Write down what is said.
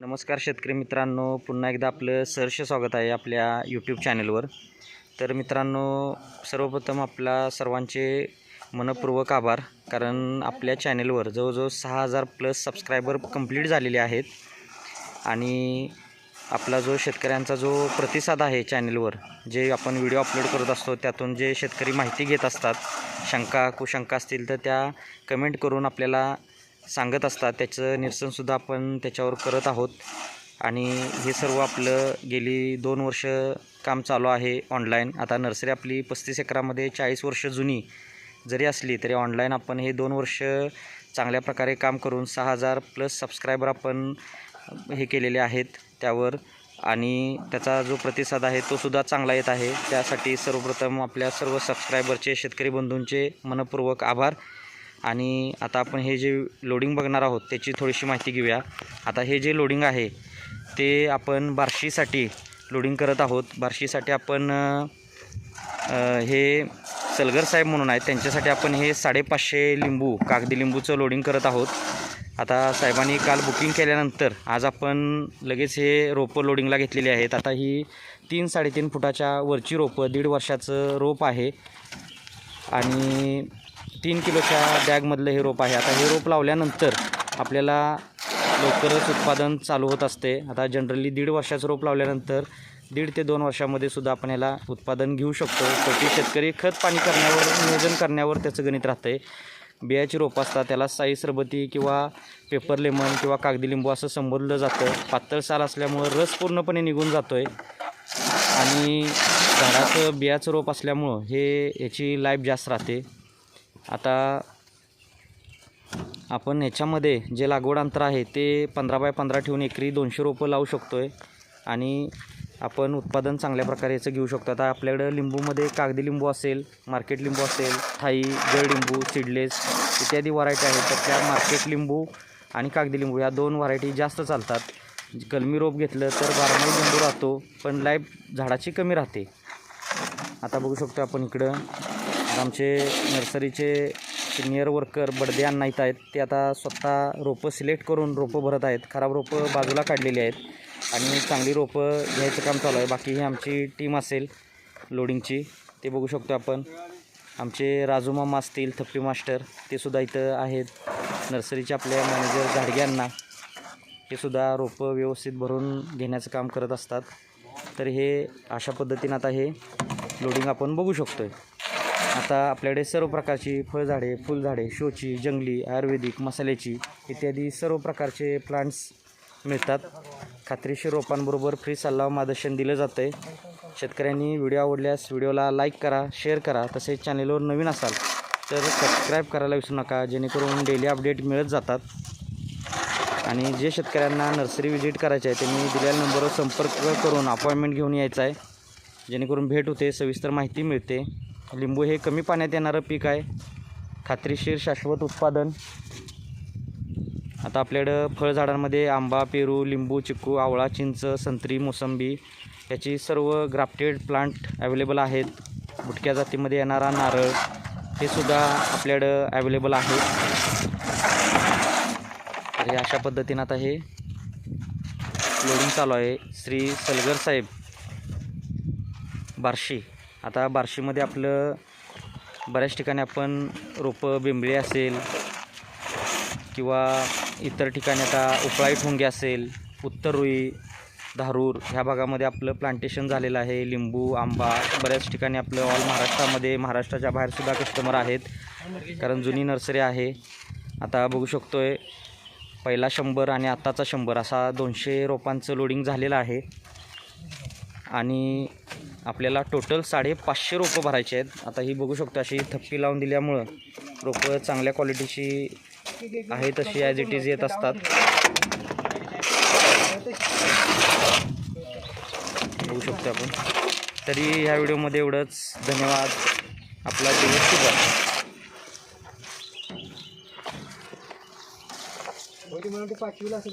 नमस्कार शेतकरी मित्रांनो पुन्हा एकदा आपलं सहर्ष स्वागत आहे आपल्या यूट्यूब चॅनलवर तर मित्रांनो सर्वप्रथम आपला सर्वांचे मनपूर्वक आभार कारण आपल्या चॅनलवर जवळजवळ सहा हजार प्लस सबस्क्रायबर कंप्लीट झालेले आहेत. आणि आपला जो शेतकऱ्यांचा जो प्रतिसाद आहे चॅनलवर जे आपण व्हिडिओ अपलोड करत असतो त्यातून जे शेतकरी माहिती घेत असतात शंका कुशंका असतील तर त्या कमेंट करून आपल्याला सांगत असतात. त्याचं निरसनसुद्धा आपण त्याच्यावर करत आहोत. आणि हे सर्व आपलं गेली दोन वर्ष काम चालू आहे ऑनलाईन आता नर्सरी आपली पस्तीस एकरामध्ये चाळीस वर्ष जुनी. जरी असली तरी ऑनलाईन आपण हे दोन वर्ष चांगल्या प्रकारे काम करून सहा हजार प्लस सबस्क्रायबर आपण हे केलेले आहेत त्यावर. आणि त्याचा जो प्रतिसाद आहे तो सुद्धा चांगला येत आहे. त्यासाठी सर्वप्रथम आपल्या सर्व सबस्क्रायबरचे शेतकरी बंधूंचे मनपूर्वक आभार. आणि आता आपण हे जे लोडिंग बघणार आहोत त्याची थोडीशी माहिती घेऊया. आता हे जे लोडिंग आहे ते आपण बार्शीसाठी लोडिंग करत आहोत. बार्शीसाठी आपण हे सलगर साहेब म्हणून आहेत त्यांच्यासाठी आपण हे साडेपाचशे लिंबू कागदी लिंबूचं लोडिंग करत आहोत. आता साहेबांनी काल बुकिंग केल्यानंतर आज आपण लगेच हे रोपं लोडिंगला घेतलेली आहेत. आता ही तीन साडेतीन फुटाच्या वरची रोपं दीड वर्षाचं रोप आहे. आणि तीन किलोच्या बॅगमधलं हे रोप आहे. आता हे रोप लावल्यानंतर आपल्याला लवकरच उत्पादन चालू होत असते. आता जनरली दीड वर्षाचं रोप लावल्यानंतर दीड ते दोन वर्षामध्ये सुद्धा आपण याला उत्पादन घेऊ शकतो. शेवटी शेतकरी खत पाणी करण्यावर नियोजन करण्यावर त्याचं गणित राहतं आहे बियाची रोपं असतात त्याला साई सरबती किंवा पेपर लेमन किंवा कागदी लिंबू असं संबोधलं जातं. पातळ साल असल्यामुळं रस पूर्णपणे निघून जातो आहे आणि झाडाचं बियाचं रोप असल्यामुळं हे याची लाईफ जास्त राहते. आता आपण ह्याच्यामध्ये जे लागवड अंतर आहे ते पंधरा बाय पंधरा ठेवून एकरी दोनशे रोपं लावू शकतो आहे आणि आपण उत्पादन चांगल्या प्रकारे याचं घेऊ शकतो. आता आपल्याकडं लिंबूमध्ये कागदी लिंबू असेल मार्केट लिंबू असेल थाई जळ लिंबू सीडलेस इत्यादी व्हरायटी आहेत. तर त्या मार्केट लिंबू आणि कागदी लिंबू या दोन व्हरायटी जास्त चालतात. कलमी रोप घेतलं तर बारमाही लिंबू राहतो पण लाईफ झाडाची कमी राहते. आता बघू शकतो आपण इकडं. आमचे नर्सरीचे सिनियर वर्कर बडदे अण्णा इथं आहेत. ते आता स्वतः रोपं सिलेक्ट करून रोपं भरत आहेत. खराब रोपं बाजूला काढलेली आहेत. आणि चांगली रोपं घ्यायचं काम चालू आहे. बाकी ही आमची टीम असेल लोडिंगची ते बघू शकतो आपण. आमचे राजू मामा असतील थप्पी मास्टर ते सुद्धा इथं आहेत. नर्सरीचे आपल्या मॅनेजर झाडग्यांना हे सुद्धा रोपं व्यवस्थित भरून घेण्याचं काम करत असतात. तर हे अशा पद्धतीनं आता हे लोडिंग आपण बघू शकतो आहे आता आपल्याकडे सर्व प्रकारची फळझाडे फुलझाडे शोची जंगली आयुर्वेदिक मसाल्याची इत्यादी सर्व प्रकारचे प्लांट्स मिळतात. खात्रीशीर रोपांबरोबर फ्री सल्ला व मार्गदर्शन दिलं जातं आहे शेतकऱ्यांनी व्हिडिओ आवडल्यास व्हिडिओला लाईक करा शेअर करा तसेच चॅनेलवर नवीन असाल तर सबस्क्राईब करायला विसरू नका जेणेकरून डेली अपडेट मिळत जातात. आणि जे शेतकऱ्यांना नर्सरी व्हिजिट करायची आहे त्यांनी दिलेल्या नंबरवर संपर्क करून अपॉइंटमेंट घेऊन यायचं आहे. जेणेकरून भेट होते सविस्तर माहिती मिळते. लिंबू हे कमी पाण्यात येणारं पीक आहे. खात्रीशीर शाश्वत उत्पादन. आता आपल्याकडं फळझाडांमध्ये आंबा पेरू लिंबू चिक्कू आवळा चिंच संत्री मोसंबी याची सर्व ग्राफ्टेड प्लांट अवेलेबल आहेत. बुटक्या जातीमध्ये येणारा नारळ हे सुद्धा आपल्याकडं अवेलेबल आहे. तर हे अशा पद्धतीनं आता हे लोडिंग चालू आहे. श्री सलगर साहेब बार्शी. आता बार्शीमध्ये आपलं बऱ्याच ठिकाणी आपण रोपं बिंबळी असेल किंवा इतर ठिकाणी आता उपळाई ठोंगे असेल उत्तर रुई धारूर ह्या भागामध्ये आपलं प्लांटेशन झालेलं आहे लिंबू आंबा बऱ्याच ठिकाणी आपलं ऑल महाराष्ट्रामध्ये महाराष्ट्राच्या बाहेरसुद्धा कस्टमर आहेत कारण जुनी नर्सरी आहे. आता बघू शकतो आहे पहिला शंभर आणि आत्ताचा शंभर असा दोनशे रोपांचं लोडिंग झालेलं आहे. आणि आपल्याला टोटल साडेपाचशे रोपं भरायचे आहेत. आता ही बघू शकतो अशी थप्पी लावून दिल्यामुळं रोपं चांगल्या क्वालिटीची आहे तशी ॲज इट इज येत असतात. बघू शकतो आपण. तरी ह्या व्हिडिओमध्ये एवढंच. धन्यवाद. आपला दिवस शुभ म्हणून ते पाचवीला असं